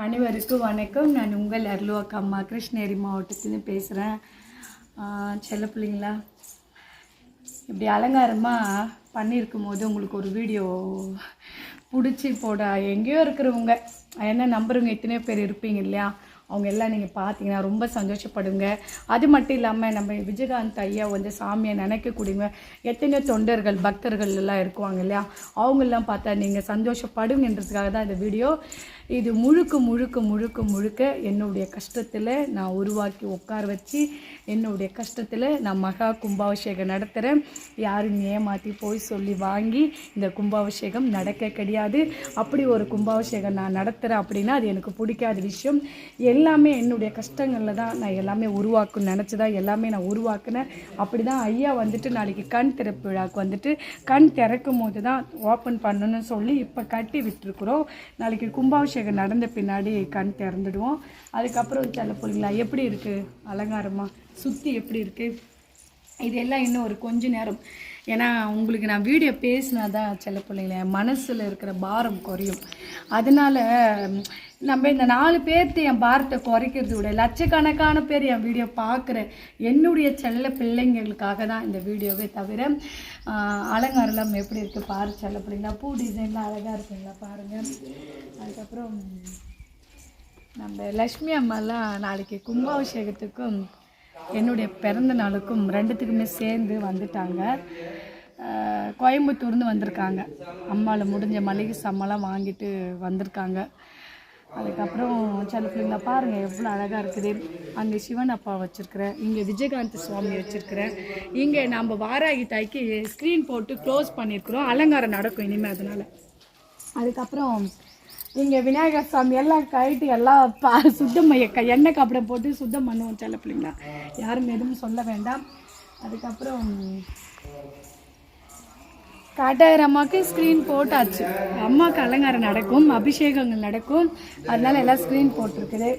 அனைவருக்கும் வணக்கம். நான் உங்கள் அருளு அக்கா அம்மா கிருஷ்ணகிரி மாவட்டத்துலேருந்து பேசுகிறேன் செல்ல பிள்ளைங்களா? இப்படி அலங்காரமாக பண்ணியிருக்கும் போது உங்களுக்கு ஒரு வீடியோ பிடிச்சி போட. எங்கேயோ இருக்கிறவங்க என்ன நம்புறவங்க எத்தனையோ பேர் இருப்பீங்க இல்லையா? அவங்க எல்லாம் நீங்கள் பார்த்தீங்கன்னா ரொம்ப சந்தோஷப்படுங்க. அது மட்டும் இல்லாமல் நம்ம விஜயகாந்த் ஐயா வந்து சாமியை நினைக்கக்கூடியவங்க எத்தனையோ தொண்டர்கள் பக்தர்கள் எல்லாம் இருக்குவாங்க இல்லையா? அவங்கெல்லாம் பார்த்தா நீங்கள் சந்தோஷப்படுங்கன்றதுக்காக தான் இந்த வீடியோ இது முழுக்க முழுக்க முழுக்க முழுக்க என்னுடைய கஷ்டத்தில் நான் உருவாக்கி உட்கார வச்சு என்னுடைய கஷ்டத்தில் நான் மகா கும்பாபிஷேகம் நடத்துகிறேன் யாரும் ஏமாற்றி போய் சொல்லி வாங்கி இந்த கும்பாபிஷேகம் நடக்க கிடையாது. அப்படி ஒரு கும்பாபிஷேகம் நான் நடத்துகிறேன் அப்படின்னா அது எனக்கு பிடிக்காத விஷயம். எல்லாமே என்னுடைய கஷ்டங்களில் தான் நான் எல்லாமே உருவாக்கும் நினச்சி தான் எல்லாமே நான் உருவாக்குனேன். அப்படி தான் ஐயா வந்துட்டு நாளைக்கு கண் திறப்பு விழாக்கு வந்துட்டு கண் திறக்கும் போது தான் ஓப்பன் பண்ணணும்னு சொல்லி இப்போ கட்டி விட்டுருக்குறோம். நாளைக்கு கும்பாபிஷேகம் நடந்த பின்னாடி கண் திறந்துடுவோம். அதுக்கப்புறம் சில பிள்ளைங்களா எப்படி இருக்குது அலங்காரமாக சுற்றி எப்படி இருக்குது இதெல்லாம் இன்னும் ஒரு கொஞ்ச நேரம். ஏன்னா உங்களுக்கு நான் வீடியோ பேசினா தான் சில பிள்ளைங்கள என் மனசில் இருக்கிற பாரம் குறையும். அதனால நம்ம இந்த நாலு பேர்த்து என் பாரத்தை குறைக்கிறது விட லட்சக்கணக்கான பேர் என் வீடியோ பார்க்குற என்னுடைய செல்ல பிள்ளைங்களுக்காக தான் இந்த வீடியோவே தவிர அலங்காரம்லாம் எப்படி இருக்குது பாரு செல்ல பிள்ளைங்களா? பூ டிசைன்லாம் அழகாக இருக்குங்களா பாருங்கள் அதுக்கப்புறம் நம்ம லக்ஷ்மி அம்மாலாம் நாளைக்கு கும்பாபிஷேகத்துக்கும் என்னுடைய பிறந்த நாளுக்கும் ரெண்டுத்துக்குமே சேர்ந்து வந்துட்டாங்க. கோயம்புத்தூர்ந்து வந்திருக்காங்க. அம்மாவில் முடிஞ்ச மளிகை சம்மெல்லாம் வாங்கிட்டு வந்திருக்காங்க. அதுக்கப்புறம் சில பிள்ளைங்கள பாருங்கள் எவ்வளோ அழகாக இருக்குது. அங்கே சிவன் அப்பா வச்சுருக்கிறேன் இங்கே விஜயகாந்த் சுவாமி வச்சுருக்கிறேன் இங்கே நம்ம வாராகி தாய்க்கு ஸ்க்ரீன் போட்டு க்ளோஸ் பண்ணியிருக்கிறோம். அலங்காரம் நடக்கும் இனிமேல் அதனால். அதுக்கப்புறம் இங்கே விநாயகர் சாமி எல்லாம் கழட்டி எல்லாம் பா சுத்தம் க எண்ணெய் கப்படம் போட்டு சுத்தம் பண்ணுவோம் சில பிள்ளைங்களா. யாரும் எதுவும் சொல்ல வேண்டாம். அதுக்கப்புறம் காட்டாயிரம் அம்மாவுக்கு ஸ்க்ரீன் போட்டாச்சு. அம்மாவுக்கு அலங்காரம் நடக்கும் அபிஷேகங்கள் நடக்கும். அதனால எல்லாம் ஸ்க்ரீன் போட்டிருக்குது.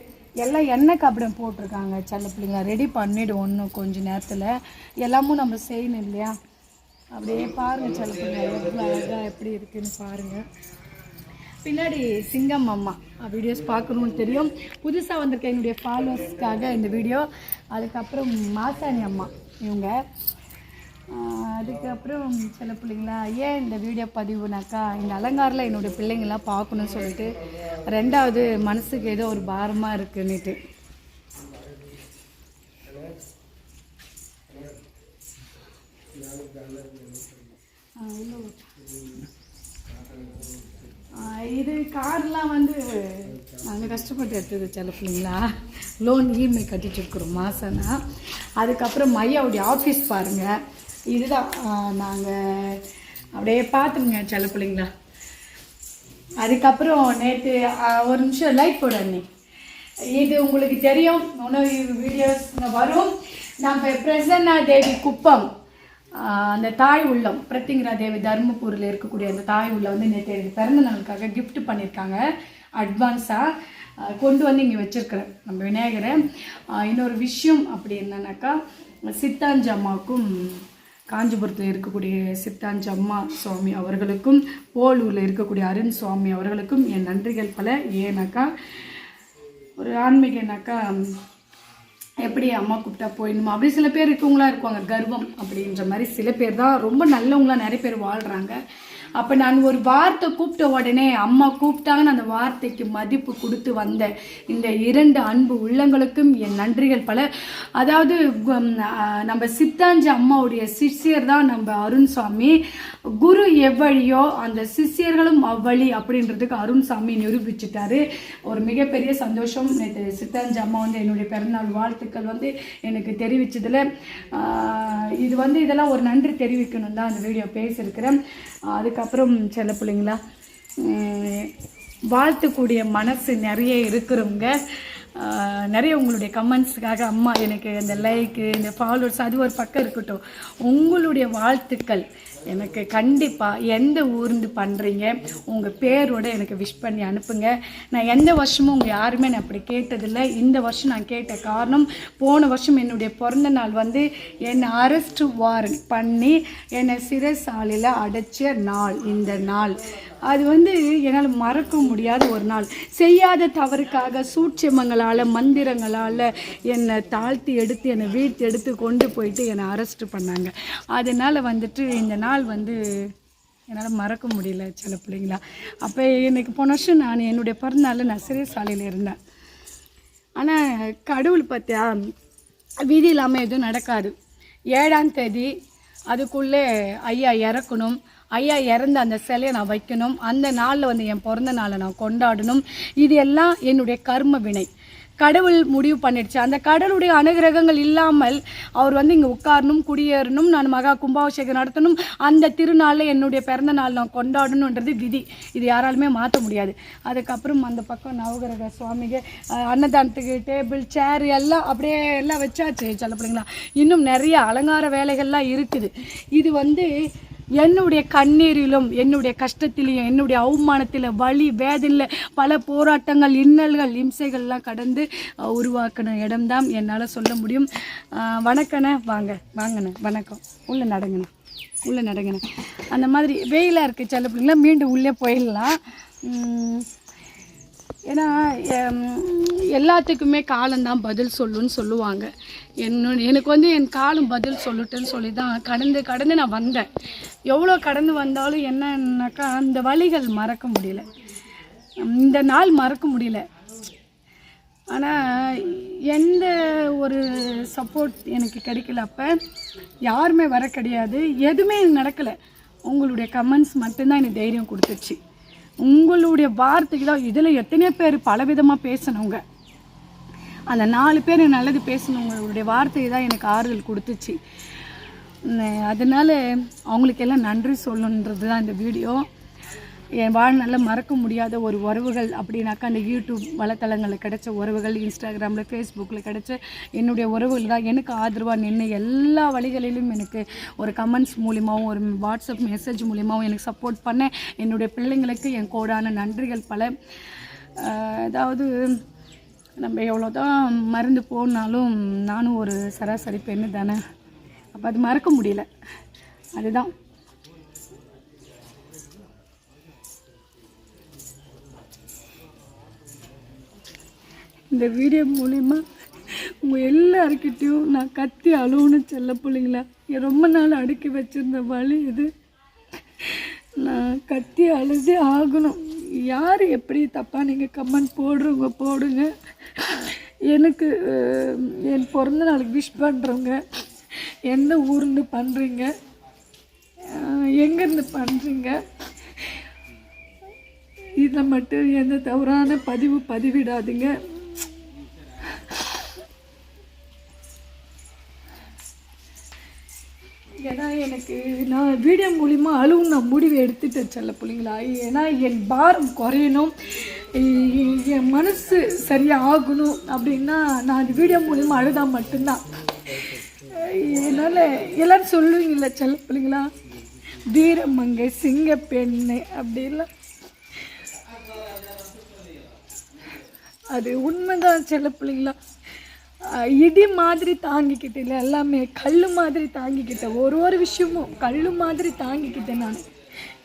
எல்லாம் எண்ணெய் கப்படம் போட்டிருக்காங்க. சில பிள்ளைங்க ரெடி பண்ணிவிடுவோம் இன்னும் கொஞ்சம் நேரத்தில். எல்லாமும் நம்ம செய்யணும் இல்லையா? அப்படியே பாருங்கள் சில பிள்ளைங்க எவ்வளோ அழகாக எப்படி இருக்குதுன்னு பாருங்கள் பின்னாடி சிங்கம் அம்மா. வீடியோஸ் பார்க்கணும்னு தெரியும். புதுசாக வந்திருக்க என்னுடைய ஃபாலோவர்ஸ்க்காக இந்த வீடியோ அதுக்கப்புறம் மாசாணி அம்மா இவங்க. அதுக்கப்புறம் சில பிள்ளைங்களா ஏன் இந்த வீடியோ பதிவுனாக்கா இந்த அலங்காரில் என்னுடைய பிள்ளைங்களாம் பார்க்கணும்னு சொல்லிட்டு ரெண்டாவது மனசுக்கு ஏதோ ஒரு பாரமாக இருக்குன்னுட்டு. இது கார்லாம் வந்து நாங்கள் கஷ்டப்பட்டு எடுத்தது சில பிள்ளைங்களா. லோன் இஎம்ஐ கட்டிட்டு இருக்கிறோம் மாசம்னா. அதுக்கப்புறம் மையாவுடைய ஆஃபீஸ் பாருங்கள் இதுதான். நாங்கள் அப்படியே பார்த்துங்க சில பிள்ளைங்களா. அதுக்கப்புறம் நேற்று ஒரு நிமிஷம் லைட் போட அண்ணி. இது உங்களுக்கு தெரியும் உணவு வீடியோஸ் வரும். நம்ம பிரசன்னா தேவி குப்பம் அந்த தாய் உள்ளம் பிரத்திங்கரா தேவி தருமபுரியில் இருக்கக்கூடிய அந்த தாய் உள்ளம் வந்து நேற்று எனக்கு பிறந்த நாளுக்காக கிஃப்ட் பண்ணியிருக்காங்க. அட்வான்ஸாக கொண்டு வந்து இங்கே வச்சுருக்கிறேன். நம்ம விநாயகரை. இன்னொரு விஷயம் அப்படி என்னன்னாக்கா சித்தாஞ்சி அம்மாவுக்கும் காஞ்சிபுரத்தில் இருக்கக்கூடிய சித்தாஞ்சி அம்மா சுவாமி அவர்களுக்கும் போலூரில் இருக்கக்கூடிய அருண் சுவாமி அவர்களுக்கும் என் நன்றிகள் பல. ஏன்னாக்கா ஒரு ஆன்மீகனாக்கா எப்படி அம்மா கூப்பிட்டா போயிடணுமா? அப்படி சில பேர் இருக்கவங்களா இருப்பாங்க கர்வம் அப்படின்ற மாதிரி சில பேர் தான். ரொம்ப நல்லவங்களா நிறைய பேர் வாழ்கிறாங்க அப்போ நான் ஒரு வார்த்தை கூப்பிட்ட உடனே அம்மா கூப்பிட்டாங்கன்னு அந்த வார்த்தைக்கு மதிப்பு கொடுத்து வந்த இந்த இரண்டு அன்பு உள்ளங்களுக்கும் என் நன்றிகள் பல. அதாவது நம்ம சித்தாஞ்சி அம்மாவுடைய சிஷ்யர் தான் நம்ம அருண் சுவாமி குரு எவ்வழியோ அந்த சிஷ்யர்களும் அவ்வழி அப்படின்றதுக்கு அருண் சாமி நிரூபிச்சிட்டாரு. ஒரு மிகப்பெரிய சந்தோஷம். நேற்று சித்தாஞ்சி அம்மா வந்து என்னுடைய பிறந்தநாள் வாழ்த்துக்கள் வந்து எனக்கு தெரிவிச்சதுல. இது வந்து இதெல்லாம் ஒரு நன்றி தெரிவிக்கணும் தான் அந்த வீடியோ பேசியிருக்கிறேன். அதுக்கப்புறம் சில பிள்ளைங்களா வாழ்த்துக்கூடிய மனசு நிறைய இருக்கிறவங்க நிறைய உங்களுடைய கமெண்ட்ஸுக்காக அம்மா எனக்கு இந்த லைக்கு இந்த ஃபாலோவர்ஸ் அது ஒரு பக்கம் இருக்கட்டும். உங்களுடைய வாழ்த்துக்கள். எனக்கு கண்டிப்பாக எந்த ஊர்ந்து பண்ணுறீங்க உங்கள் பேரோட எனக்கு விஷ் பண்ணி அனுப்புங்க. நான் எந்த வருஷமும் உங்கள் யாருமே நான் அப்படி கேட்டதில்லை. இந்த வருஷம் நான் கேட்ட காரணம் போன வருஷம் என்னுடைய பிறந்த நாள் வந்து என்னை அரெஸ்ட் வாரண்ட் பண்ணி என்னை சிறைசாலையில் அடைச்ச நாள் இந்த நாள். அது வந்து என்னால் மறக்க முடியாத ஒரு நாள். செய்யாத தவறுக்காக சூட்சமங்களால் மந்திரங்களால் என்னை தாழ்த்தி எடுத்து என்னை வீழ்த்தி எடுத்து கொண்டு போயிட்டு என்னை அரெஸ்ட் பண்ணாங்க. அதனால் வந்துட்டு இந்த நாள் நாள் வந்து என்னால் மறக்க முடியல சில பிள்ளைங்களா. அப்போ எனக்கு போன வருஷம் நான் என்னுடைய பிறந்தநாளில் நான் சிறைசாலையில் இருந்தேன். ஆனால் கடவுள் பார்த்தியா விதி இல்லாமல் எதுவும் நடக்காது. ஏழாம் தேதி அதுக்குள்ளே ஐயா இறக்கணும். ஐயா இறந்த அந்த சிலையை நான் வைக்கணும். அந்த நாளில் வந்து என் பிறந்த நாளை நான் கொண்டாடணும். இது எல்லாம் என்னுடைய கர்ம வினை. கடவுள் முடிவு பண்ணிடுச்சு. அந்த கடவுளுடைய அனுகிரகங்கள் இல்லாமல் அவர் வந்து இங்கே உட்காரணும் குடியேறணும் நான் மகா கும்பாபிஷேகம் நடத்தணும் அந்த திருநாளில் என்னுடைய பிறந்த நாள் நான் கொண்டாடணுன்றது விதி. இது யாராலுமே மாற்ற முடியாது. அதுக்கப்புறம் அந்த பக்கம் நவகிரக சுவாமிக்கு அன்னதானத்துக்கு டேபிள் சேர் எல்லாம் அப்படியே எல்லாம் வச்சாச்சு சொல்ல பிள்ளைங்களா இன்னும் நிறைய அலங்கார வேலைகள்லாம் இருக்குது. இது வந்து என்னுடைய கண்ணீரிலும் என்னுடைய கஷ்டத்திலையும் என்னுடைய அவமானத்தில் வலி வேதனையில் பல போராட்டங்கள் இன்னல்கள் இம்சைகள்லாம் கடந்து உருவாக்கின இடம்தான் என்னால் சொல்ல முடியும். வணக்கண்ணே வாங்க வாங்கண்ணே வணக்கம். உள்ளே நடங்கண்ணே உள்ளே நடங்கண்ணே. அந்த மாதிரி வெயிலாக இருக்குது சில பிள்ளைங்களாம் மீண்டும் உள்ளே போயிடலாம். ஏன்னா எல்லாத்துக்குமே காலம்தான் பதில் சொல்லுன்னு சொல்லுவாங்க. என்னோட எனக்கு வந்து என் காலம் பதில் சொல்லட்டுன்னு சொல்லி தான் கடந்து கடந்து நான் வந்தேன். எவ்வளோ கடந்து வந்தாலும் என்னன்னாக்கா அந்த வழிகள் மறக்க முடியல. இந்த நாள் மறக்க முடியல. ஆனால் எந்த ஒரு சப்போர்ட் எனக்கு கிடைக்கல அப்போ யாருமே வர கிடையாது. எதுவுமே எனக்கு நடக்கலை. உங்களுடைய கமெண்ட்ஸ் மட்டும்தான் எனக்கு தைரியம் கொடுத்துச்சு. உங்களுடைய வார்த்தைக்கு தான் இதில் எத்தனையோ பேர் பலவிதமாக பேசினவங்க அந்த நாலு பேர் நல்லது பேசினவங்களுடைய வார்த்தை தான் எனக்கு ஆறுதல் கொடுத்துச்சு. அதனால் அவங்களுக்கெல்லாம் அவங்களுக்கு எல்லாம் நன்றி சொல்லணுன்றது தான் இந்த வீடியோ. என் வாழ்நாளில் மறக்க முடியாத ஒரு உறவுகள் அப்படின்னாக்கா அந்த யூடியூப் வலைத்தளங்களில் கிடைச்ச உறவுகள் இன்ஸ்டாகிராமில் ஃபேஸ்புக்கில் கிடைச்ச என்னுடைய உறவுகள் தான். எனக்கு ஆதரவாக நின்று எல்லா வழிகளிலும் எனக்கு ஒரு கமெண்ட்ஸ் மூலியமாகவும் ஒரு வாட்ஸ்அப் மெசேஜ் மூலியமாகவும் எனக்கு சப்போர்ட் பண்ண என்னுடைய பிள்ளைங்களுக்கு என் கோடான நன்றிகள் பல. அதாவது நம்ம எவ்வளோ தான் மருந்து போனாலும் நானும் ஒரு சராசரி பெண்ணு தானே. அப்போ அது மறக்க முடியல. அதுதான். இந்த வீடியோ மூலிமா உங்கள் எல்லாருக்கிட்டேயும் நான் கத்தி அழுவணும் செல்ல பிள்ளைங்களா என் ரொம்ப நாள் அடுக்கி வச்சிருந்த வழி இது. நான் கத்தி அழுதே ஆகணும். யார் எப்படி தப்பாக நீங்கள் கமெண்ட் போடுறவங்க போடுங்க. எனக்கு என் பிறந்த நாளுக்கு விஷ் பண்ணுறவங்க எந்த ஊர்ந்து பண்ணுறீங்க எங்கேருந்து பண்ணுறீங்க இதில் மட்டும் எந்த தவறான பதிவு பதிவிடாதீங்க ஏன்னா எனக்கு நான் வீடியோ மூலிமா அழுவும் நான் முடிவு எடுத்துட்டேன் செல்ல பிள்ளைங்களா? ஏன்னா என் பாரம் குறையணும். என் மனசு சரியாக ஆகணும் அப்படின்னா நான் அந்த வீடியோ மூலிமா அழுதா மட்டும்தான். என்னால் எல்லோரும் சொல்லுவீங்கள செல்ல பிள்ளைங்களா? வீரமங்கை சிங்க பெண்ணு அப்படிலாம் அது உண்மைதான் செல்ல பிள்ளைங்களா? இடி மாதிரி தாங்கிக்கிட்டு இல்லை எல்லாமே கல் மாதிரி தாங்கிக்கிட்டேன் ஒரு ஒரு விஷயமும் கல் மாதிரி தாங்கிக்கிட்டேன் நான்.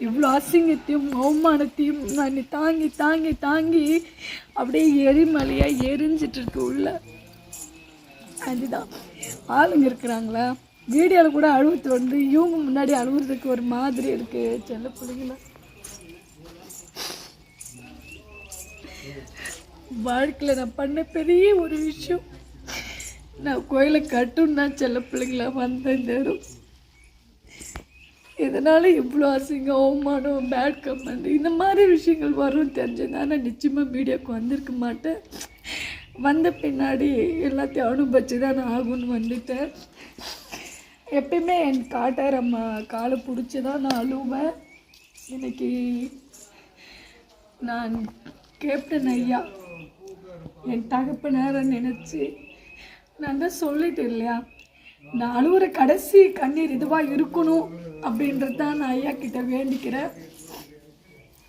இவ்வளோ அசிங்கத்தையும் அவமானத்தையும் நான் தாங்கி தாங்கி தாங்கி அப்படியே எரிமலையாக எரிஞ்சிட்டு இருக்கு உள்ள. அதுதான். ஆளுங்க இருக்கிறாங்களா? வீடியோவில் கூட அழுவத்து வந்து இவங்க முன்னாடி அழுகுறதுக்கு ஒரு மாதிரி இருக்கு செல்ல பிள்ளைங்களா. வாழ்க்கையில் நான் பண்ண பெரிய ஒரு விஷயம். நான் கோயிலை கட்டுன்னா செல்ல பிள்ளைங்களா வந்த இந்த இடம். இதனால் இவ்வளோ அசிங்கம் அவமானம் பேட் கமெண்ட் இந்த மாதிரி விஷயங்கள் வரும் தெரிஞ்சதுனால நான் நிச்சயமாக மீடியாவுக்கு வந்திருக்க மாட்டேன். வந்த பின்னாடி எல்லாத்தையும் அனுபவிச்சு தான் நான் ஆகும்னு வந்துட்டேன். எப்பயுமே என் காட்டார் அம்மா காலை பிடிச்சி தான் நான் அழுவேன். இன்னைக்கு நான் கேப்டன் ஐயா. என் தகப்பனாரை நினச்சி நான் தான் சொல்லிட்டேன் இல்லையா? நான் அழுவுற கடைசி கண்ணீர் இதுவாக இருக்கணும் அப்படின்றது தான் நான் ஐயா கிட்ட வேண்டிக்கிறேன்.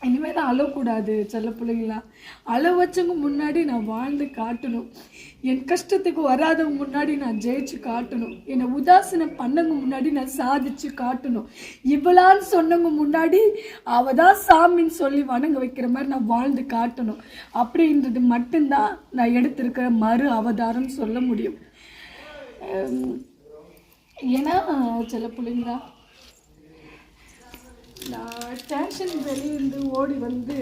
இனிமேல் தான் அழக்கூடாது செல்ல பிள்ளைங்களா? அழ வச்சவங்க முன்னாடி நான் வாழ்ந்து காட்டணும். என் கஷ்டத்துக்கு வராதவங்க முன்னாடி நான் ஜெயிச்சு காட்டணும். என்னை உதாசனம் பண்ணவங்க முன்னாடி நான் சாதிச்சு காட்டணும். இவ்வளான்னு சொன்னவங்க முன்னாடி அவ தான் சாமின்னு சொல்லி வணங்க வைக்கிற மாதிரி நான் வாழ்ந்து காட்டணும். அப்படின்றது மட்டும்தான் நான் எடுத்திருக்கிற மறு அவதாரம் சொல்ல முடியும். ஏன்னா சில பிள்ளைங்களா? நான் ஸ்டேஷன் வெளியிருந்து ஓடி வந்து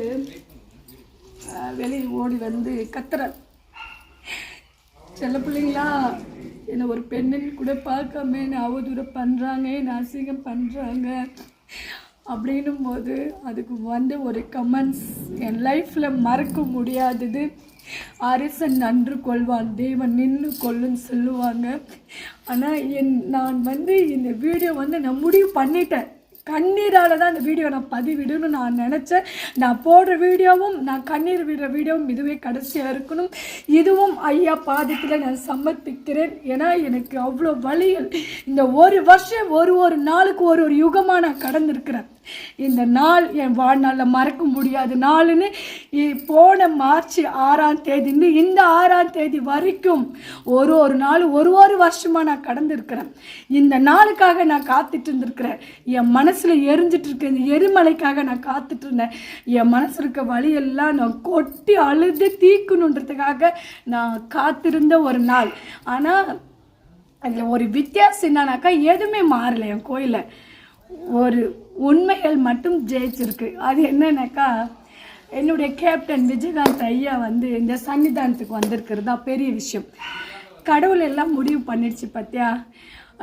வெளியே ஓடி வந்து கத்துறேன். சில பிள்ளைங்களா என்னை ஒரு பெண்ணுன்னு கூட பார்க்காம என்னை அவதூறம் பண்ணுறாங்க என்னை அசிங்கம் பண்ணுறாங்க அப்படின்னும் போது அதுக்கு வந்து ஒரு கமெண்ட்ஸ் என் லைஃப்பில் மறக்க முடியாதது. அரசன் நன்று கொள்வான் தேவன் நின்று கொள்ளுன்னு சொல்லுவாங்க. ஆனால் என் நான் வந்து இந்த வீடியோ வந்து நான் முடிவு பண்ணிட்டேன். கண்ணீரால் தான் இந்த வீடியோ நான் பதிவிடணும்னு நான் நினச்சேன். நான் போடுற வீடியோவும் நான் கண்ணீர் விடுற வீடியோவும் இதுவே கடைசியாக இருக்கணும். இதுவும் ஐயா பாதத்தில் நான் சமர்ப்பிக்கிறேன். ஏன்னா எனக்கு அவ்வளோ வழிகள். இந்த ஒரு வருஷம் ஒரு ஒரு நாளுக்கு ஒரு ஒரு யுகமாக நான் கடந்திருக்கிறேன். இந்த நாள் என் வாழ்நாளில் மறக்க முடியாத நாள்னு இ- போன மார்ச் ஆறாம் தேதின்னு இந்த ஆறாம் தேதி வரைக்கும் ஒரு ஒரு நாள் ஒரு ஒரு வருஷமாக நான் கடந்திருக்கிறேன். இந்த நாளுக்காக நான் காத்துட்டு இருந்திருக்கிறேன். என் மனசில் எரிஞ்சிட்டு இருக்க இந்த எரிமலைக்காக நான் காத்துட்டு இருந்தேன். என் மனசில் இருக்க வழியெல்லாம் நான் கொட்டி அழுது தீக்கணுன்றதுக்காக நான் காத்திருந்த ஒரு நாள். ஆனால் அதில் ஒரு வித்தியாசம் என்னன்னாக்கா எதுவுமே மாறலை என் கோயிலில். ஒரு உண்மைகள் மட்டும் ஜெயிச்சிருக்கு. அது என்னன்னாக்கா என்னுடைய கேப்டன் விஜயகாந்த் ஐயா வந்து இந்த சன்னிதானத்துக்கு வந்திருக்கிறது தான் பெரிய விஷயம். கடவுள் எல்லாம் முடிவு பண்ணிடுச்சு பார்த்தியா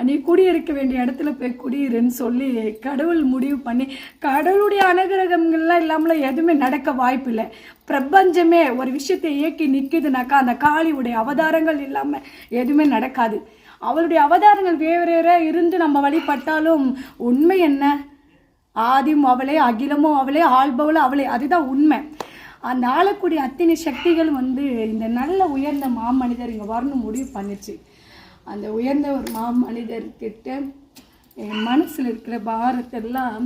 நீ குடியிருக்க வேண்டிய இடத்துல போய் குடியிருன்னு சொல்லி கடவுள் முடிவு பண்ணி கடவுளுடைய அனுகிரகங்கள்லாம் இல்லாமல் எதுவுமே நடக்க வாய்ப்பில்லை பிரபஞ்சமே ஒரு விஷயத்தை இயக்கி நிற்குதுனாக்கா அந்த காளியுடைய அவதாரங்கள் இல்லாமல் எதுவுமே நடக்காது. அவளுடைய அவதாரங்கள் வேறு வேற இருந்து நம்ம வழிபட்டாலும் உண்மை என்ன? ஆதியும் அவளே அகிலமும் அவளே ஆள்பவளும் அவளே அதுதான் உண்மை. அந்த ஆளக்கூடிய அத்தனை சக்திகள் வந்து இந்த நல்ல உயர்ந்த மாமனிதர் இங்கே வரணும் முடிவு பண்ணிச்சு. அந்த உயர்ந்த ஒரு மாமனிதர்கிட்ட என் மனசில் இருக்கிற பாரத்தெல்லாம்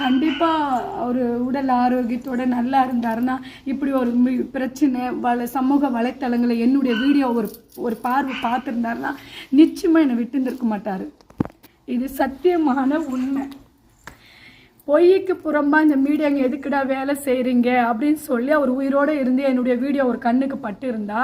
கண்டிப்பாக ஒரு உடல் ஆரோக்கியத்தோட நல்லா இருந்தாருன்னா இப்படி ஒரு பிரச்சனை வள சமூக வலைத்தளங்களை என்னுடைய வீடியோ ஒரு ஒரு பார்வை பார்த்துருந்தாருன்னா நிச்சயமாக என்னை விட்டுருந்துருக்க மாட்டார். இது சத்தியமான உண்மை. பொய்க்கு புறம்பா இந்த மீடியாங்க எதுக்குடா வேலை செய்கிறீங்க அப்படின்னு சொல்லி அவர் உயிரோடு இருந்து என்னுடைய வீடியோ ஒரு கண்ணுக்கு பட்டு இருந்தா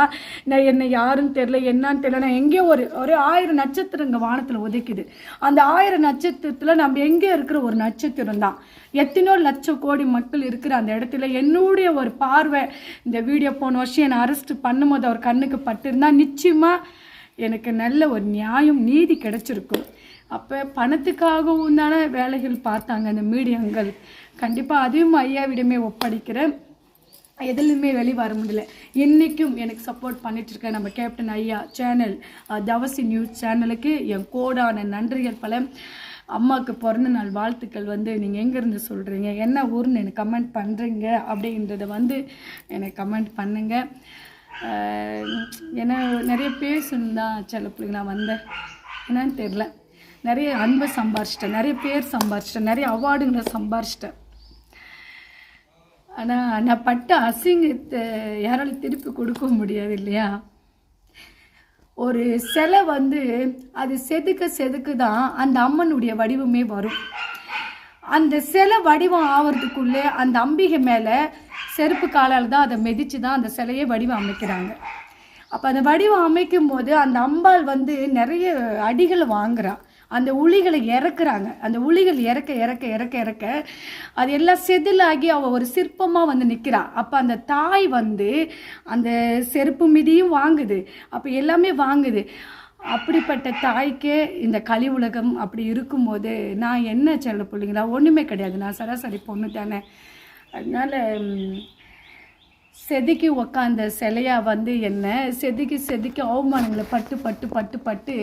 நான் என்னை யாருன்னு தெரில என்னன்னு தெரியல. நான் எங்கேயோ ஒரு ஒரு ஆயிரம் நட்சத்திரம் இங்கே வானத்தில் உதைக்குது. அந்த ஆயிரம் நட்சத்திரத்தில் நம்ம எங்கே இருக்கிற ஒரு நட்சத்திரம் தான். எத்தனையோ லட்சம் கோடி மக்கள் இருக்கிற அந்த இடத்துல என்னுடைய ஒரு பார்வை. இந்த வீடியோ போன வருஷம் என்னை அரெஸ்ட் பண்ணும்போது அவர் கண்ணுக்கு பட்டிருந்தா நிச்சயமாக எனக்கு நல்ல ஒரு நியாயம் நீதி கிடைச்சிருக்கும். அப்போ பணத்துக்காகவும் தானே வேலைகள் பார்த்தாங்க அந்த மீடியங்கள். கண்டிப்பாக அதையும் ஐயாவிடமே ஒப்படைக்கிறேன். எதுலையுமே வெளியே வர முடியல. இன்றைக்கும் எனக்கு சப்போர்ட் பண்ணிகிட்டு நம்ம கேப்டன் ஐயா சேனல் தவசி நியூஸ் சேனலுக்கு என் கோடான நன்றிகள் பல. அம்மாவுக்கு பிறந்த நாள் வாழ்த்துக்கள் வந்து நீங்கள் எங்கேருந்து சொல்கிறீங்க என்ன ஊர்னு எனக்கு கமெண்ட் பண்ணுறீங்க அப்படின்றத வந்து எனக்கு கமெண்ட் பண்ணுங்கள் ஏன்னா நிறைய பேசணும் தான் சில பிள்ளைங்க நான் வந்தேன். என்னன்னு தெரில நிறைய அன்பை சம்பாரிச்சிட்டேன் நிறைய பேர் சம்பாரிச்சிட்டேன் நிறைய அவார்டுங்களை சம்பாரிச்சிட்டேன். ஆனால் நான் பட்ட அசிங்கத்தை யாராலும் திருப்பி கொடுக்க முடியாது இல்லையா? ஒரு சிலை வந்து அது செதுக்க செதுக்கு தான் அந்த அம்மனுடைய வடிவமே வரும். அந்த சிலை வடிவம் ஆகிறதுக்குள்ளே அந்த அம்பிகை மேலே செருப்பு காலால் தான் அதை மிதித்து தான் அந்த சிலையை வடிவம் அமைக்கிறாங்க. அப்போ அந்த வடிவம் அமைக்கும் போது அந்த அம்பாள் வந்து நிறைய அடிகளை வாங்குறான் அந்த உளிகளை இறக்குறாங்க. அந்த உளிகள் இறக்க இறக்க இறக்க இறக்க அது எல்லாம் செதிலாகி அவள் ஒரு சிற்பமாக வந்து நிற்கிறாள் அப்போ அந்த தாய் வந்து அந்த செருப்பு மிதியும் வாங்குது. அப்போ எல்லாமே வாங்குது. அப்படிப்பட்ட தாய்க்கே இந்த கலி உலகம் அப்படி இருக்கும்போது நான் என்ன செல்ல பிள்ளைங்களா? ஒன்றுமே கிடையாது. நான் சராசரி பொண்ணு தானே அதனால செதுக்கி உக்காந்த சிலையா வந்து என்ன செதுக்கி செதுக்கி அவமானங்களை பட்டு பட்டு பட்டு பட்டு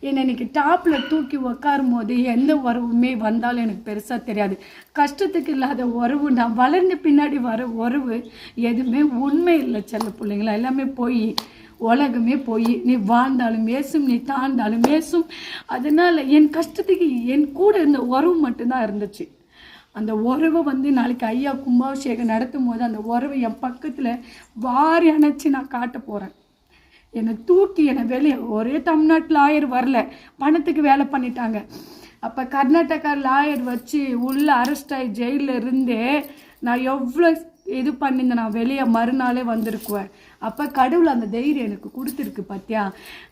என்னை இன்னைக்கு டாப்பில் தூக்கி உக்காரும் போது எந்த உறவுமே வந்தாலும் எனக்கு பெருசாக தெரியாது. கஷ்டத்துக்கு இல்லாத உறவு நான் வளர்ந்த பின்னாடி வர உறவு எதுவுமே உண்மை இல்லை செல்ல பிள்ளைங்களா. எல்லாமே போய் உலகமே போய் நீ வாழ்ந்தாலும் மேசும் நீ தாழ்ந்தாலும் மேசும் அதனால என் கஷ்டத்துக்கு என் கூட இருந்த உறவு மட்டும்தான் இருந்துச்சு. அந்த உறவை வந்து நாளைக்கு ஐயா கும்பாபிஷேகம் நடத்தும் போது அந்த உறவை என் பக்கத்தில் வாரி அணைச்சி நான் காட்ட போகிறேன் என்னை தூக்கி என்னை வெளியே ஒரே தமிழ்நாட்டு லாயர் வரல. பணத்துக்கு வேலை பண்ணிட்டாங்க. அப்போ கர்நாடகா லாயர் வச்சு உள்ளே அரெஸ்ட் ஆகி ஜெயிலில் இருந்தே நான் எவ்வளோ இது பண்ணியிருந்தேன் நான் வெளியே மறுநாளே வந்திருக்குவேன். அப்போ கடவுள் அந்த தைரியம் எனக்கு கொடுத்துருக்கு பார்த்தியா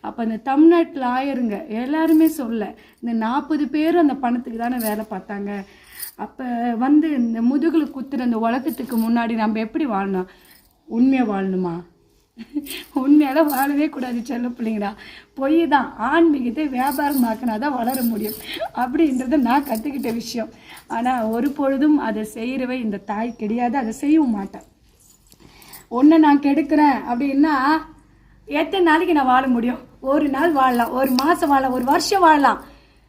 அப்போ அந்த தமிழ்நாட்டு லாயருங்க எல்லாருமே சொல்ல இந்த நாற்பது பேரும் அந்த பணத்துக்கு தானே வேலை பார்த்தாங்க. அப்போ வந்து இந்த முதுகில் குத்துற அந்த உலகத்துக்கு முன்னாடி நம்ம எப்படி வாழணும்? உண்மையாக வாழணுமா? உண்மையால வாழவே கூடாது செல்ல பிள்ளைங்களா. பொய் தான். ஆன்மீகத்தை வியாபாரமாக்கினா தான் வளர முடியும். அப்படின்றத நான் கற்றுக்கிட்ட விஷயம். ஆனால் ஒரு பொழுதும் அதை செய்கிறவே இந்த தாய் கிடையாது. அதை செய்யவும் மாட்டேன். ஒன்றை நான் கெடுக்கிறேன் அப்படின்னா எத்தனை நாளைக்கு நான் வாழ முடியும்? ஒரு நாள் வாழலாம். ஒரு மாதம் வாழலாம். ஒரு வருஷம் வாழலாம்.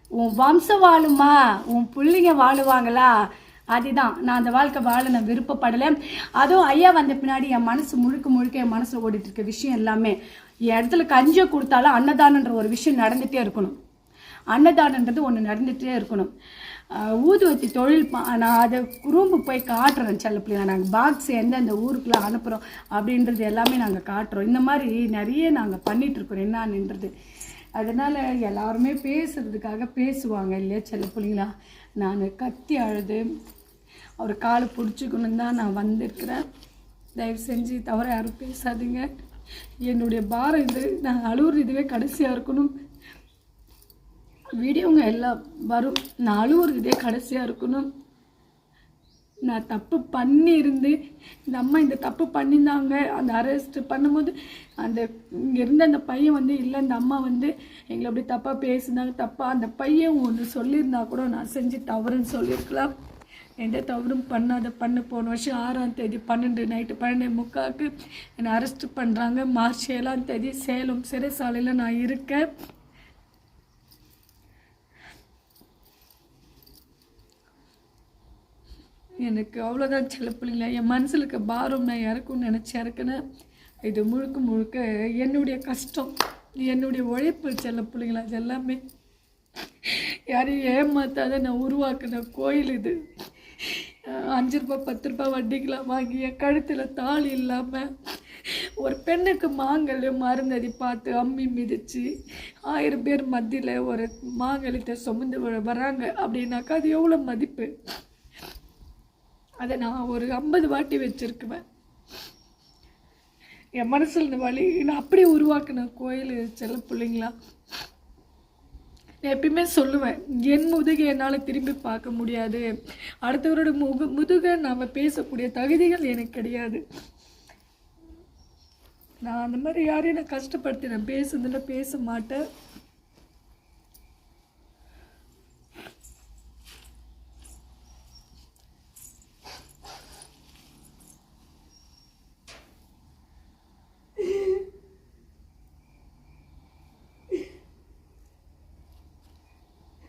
உன் வம்சம் வாழுமா? உன் பிள்ளைங்க வாழுவாங்களா? அதுதான். நான் அந்த வாழ்க்கை வாழ நான் விருப்பப்படலை. அதுவும் ஐயா வந்த பின்னாடி என் மனசு முழுக்க முழுக்க என் மனசில் ஓடிட்டு இருக்க விஷயம் எல்லாமே. என் இடத்துல கஞ்சியை கொடுத்தாலும் அன்னதானன்ற ஒரு விஷயம் நடந்துகிட்டே இருக்கணும். அன்னதானன்றது ஒன்று நடந்துகிட்டே இருக்கணும். ஊதுவத்தி தொழில் நான் அதை குறும்பு போய் காட்டுறேன் செல்ல பிள்ளைங்க. நாங்கள் பாக்ஸ் எந்தெந்த ஊருக்குள்ளே அனுப்புகிறோம் அப்படின்றது எல்லாமே நாங்கள் காட்டுறோம். இந்த மாதிரி நிறைய நாங்கள் பண்ணிகிட்ருக்குறோம் என்னன்றது. அதனால் எல்லாருமே பேசுகிறதுக்காக பேசுவாங்க இல்லையா செல்ல பிள்ளைங்களா? நான் கத்தி அழுது அவர் காலை பிடிச்சிக்கணும் தான் நான் வந்திருக்கிறேன். தயவு செஞ்சு தவிர யாரும் பேசாதீங்க. என்னுடைய பாரம் இது. நான் அழுவுற இதுவே கடைசியாக இருக்கணும். வீடியோங்க எல்லாம் வரும். நான் அழுகுற இதே கடைசியாக இருக்கணும். நான் தப்பு பண்ணியிருந்து இந்த அம்மா இந்த தப்பு பண்ணியிருந்தாங்க அந்த அரெஸ்ட் பண்ணும்போது அந்த இங்கே இருந்த அந்த பையன் வந்து இல்லை இந்த அம்மா வந்து எங்களை அப்படி தப்பாக பேசினாங்க தப்பாக அந்த பையன் ஒன்று சொல்லியிருந்தா கூட நான் செஞ்சு தவறுன்னு சொல்லியிருக்கலாம். எந்த தவறும் பண்ணாத பண்ணு போன வருஷம் ஆறாம் தேதி பன்னெண்டு நைட்டு பன்னெண்டு முக்காவுக்கு என்னை அரெஸ்ட் பண்ணுறாங்க மார்ச் ஏழாம் தேதி சேலம் சிறைசாலையில் நான் இருக்கேன். எனக்கு அவ்வளோதான் செல்ல பிள்ளைங்களா என் மனசில் இருக்க பாரம் நான் இறக்கும்னு நினச்சி இறக்குனேன் இது முழுக்க முழுக்க என்னுடைய கஷ்டம். என்னுடைய உழைப்பு செல்ல பிள்ளைங்களா அது எல்லாமே யாரையும் ஏமாத்தாத நான் உருவாக்குன கோயில் இது. அஞ்சு ரூபாய் பத்து ரூபாய் வட்டிக்கெலாம் வாங்கி என் கழுத்தில் தாலி இல்லாமல் ஒரு பெண்ணுக்கு மாங்கல்ய மருந்தடி பார்த்து அம்மி மிதித்து ஆயிரம் பேர் மத்தியில் ஒரு மாங்கல்யத்தை சுமந்து வராங்க அப்படின்னாக்கா அது எவ்வளோ மதிப்பு? அதை நான் ஒரு ஐம்பது வாட்டி வச்சிருக்குவேன். என் மனசில் இந்த வழி நான் அப்படியே உருவாக்கின கோயில் செல்ல பிள்ளைங்களா? நான் எப்பயுமே சொல்லுவேன் என் முதுகை என்னால் திரும்பி பார்க்க முடியாது. அடுத்தவரோட முகு முதுகை நாம் பேசக்கூடிய தகுதிகள் எனக்கு கிடையாது. நான் அந்த மாதிரி யாரையும் நான் கஷ்டப்படுத்தி நான் பேசுனதுல பேச மாட்டேன்.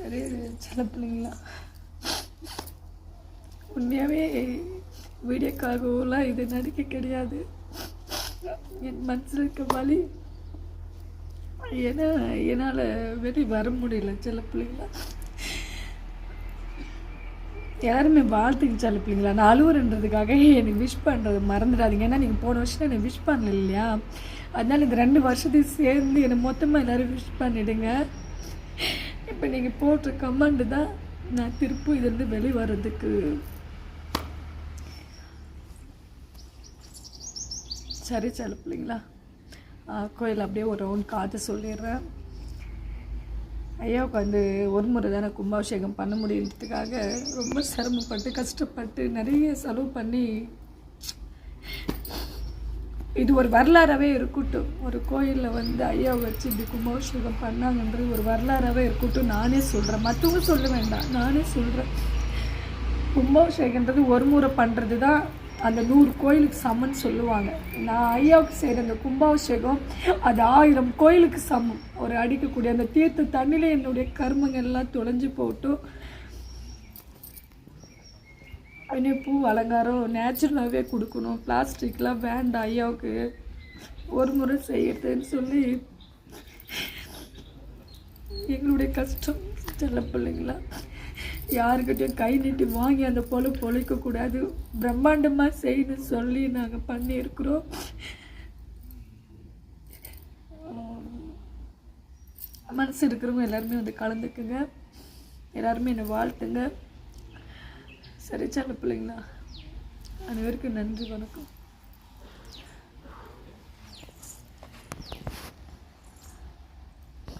சரி சில பிள்ளைங்களா உண்மையாகவே வீடியோக்காகவெல்லாம் இது நடிக்க கிடையாது. என் மனசில் இருக்க வலி. ஏன்னா என்னால் வெளியே வர முடியல சில பிள்ளைங்களா எல்லாருமே வாழ்த்துக்கு சில பிள்ளைங்களா நான் அழுவுறன்றதுக்காக என்னை விஷ் பண்ணுறது மறந்துடாதீங்க. ஏன்னா நீங்கள் போன வருஷம் என்னை விஷ் பண்ணல இல்லையா? அதனால இந்த ரெண்டு வருஷத்தையும் சேர்ந்து என்னை மொத்தமாக எல்லோரும் விஷ் பண்ணிடுங்க. இப்போ நீங்கள் போடுற கமெண்ட் தான் நான் திருப்பும் இதுலேருந்து வெளியே வர்றதுக்கு சரி சார் பிள்ளைங்களா கோயில் அப்படியே ஒரு ரவுண்ட் காத்து சொல்லிடுறேன். ஐயாவுக்கு வந்து ஒரு முறை தானே கும்பாபிஷேகம் பண்ண முடியுன்றதுக்காக ரொம்ப சிரமப்பட்டு கஷ்டப்பட்டு நிறைய செலவு பண்ணி இது ஒரு வரலாறாகவே இருக்கட்டும். ஒரு கோயிலில் வந்து ஐயா வச்சு இப்படி கும்பாபிஷேகம் பண்ணாங்கன்றது ஒரு வரலாறாகவே இருக்கட்டும். நானே சொல்கிறேன் மற்றவங்க சொல்ல வேண்டாம். நானே சொல்கிறேன் கும்பாபிஷேகன்றது ஒரு முறை பண்ணுறது தான் அந்த நூறு கோயிலுக்கு சமன் சொல்லுவாங்க. நான் ஐயாவுக்கு செய்கிற அந்த கும்பாபிஷேகம் அது ஆயிரம் கோயிலுக்கு சமம். ஒரு அடிக்கக்கூடிய அந்த தீர்த்த தண்ணியில் என்னுடைய கர்மங்கள்லாம் தொலைஞ்சு போட்டும் இன்னும் பூ அலங்காரம் நேச்சுரலாகவே கொடுக்கணும். பிளாஸ்டிக்லாம் வேண்டாம் ஐயாவுக்கு. ஒரு முறை செய்யறதுன்னு சொல்லி எங்களுடைய கஷ்டம். செல்ல பிள்ளைங்களா. யாருக்கிட்டையும் கை நீட்டி வாங்கி அந்த போல பொழைக்கக்கூடாது பிரம்மாண்டமாக செய்யணும்னு சொல்லி நாங்கள் பண்ணியிருக்கிறோம். மனசு இருக்கிறவங்க எல்லாருமே வந்து கலந்துக்குங்க. எல்லாருமே என்னை வாழ்த்துங்க. சரி சில பிள்ளைங்களா? அனைவருக்கும் நன்றி வணக்கம்.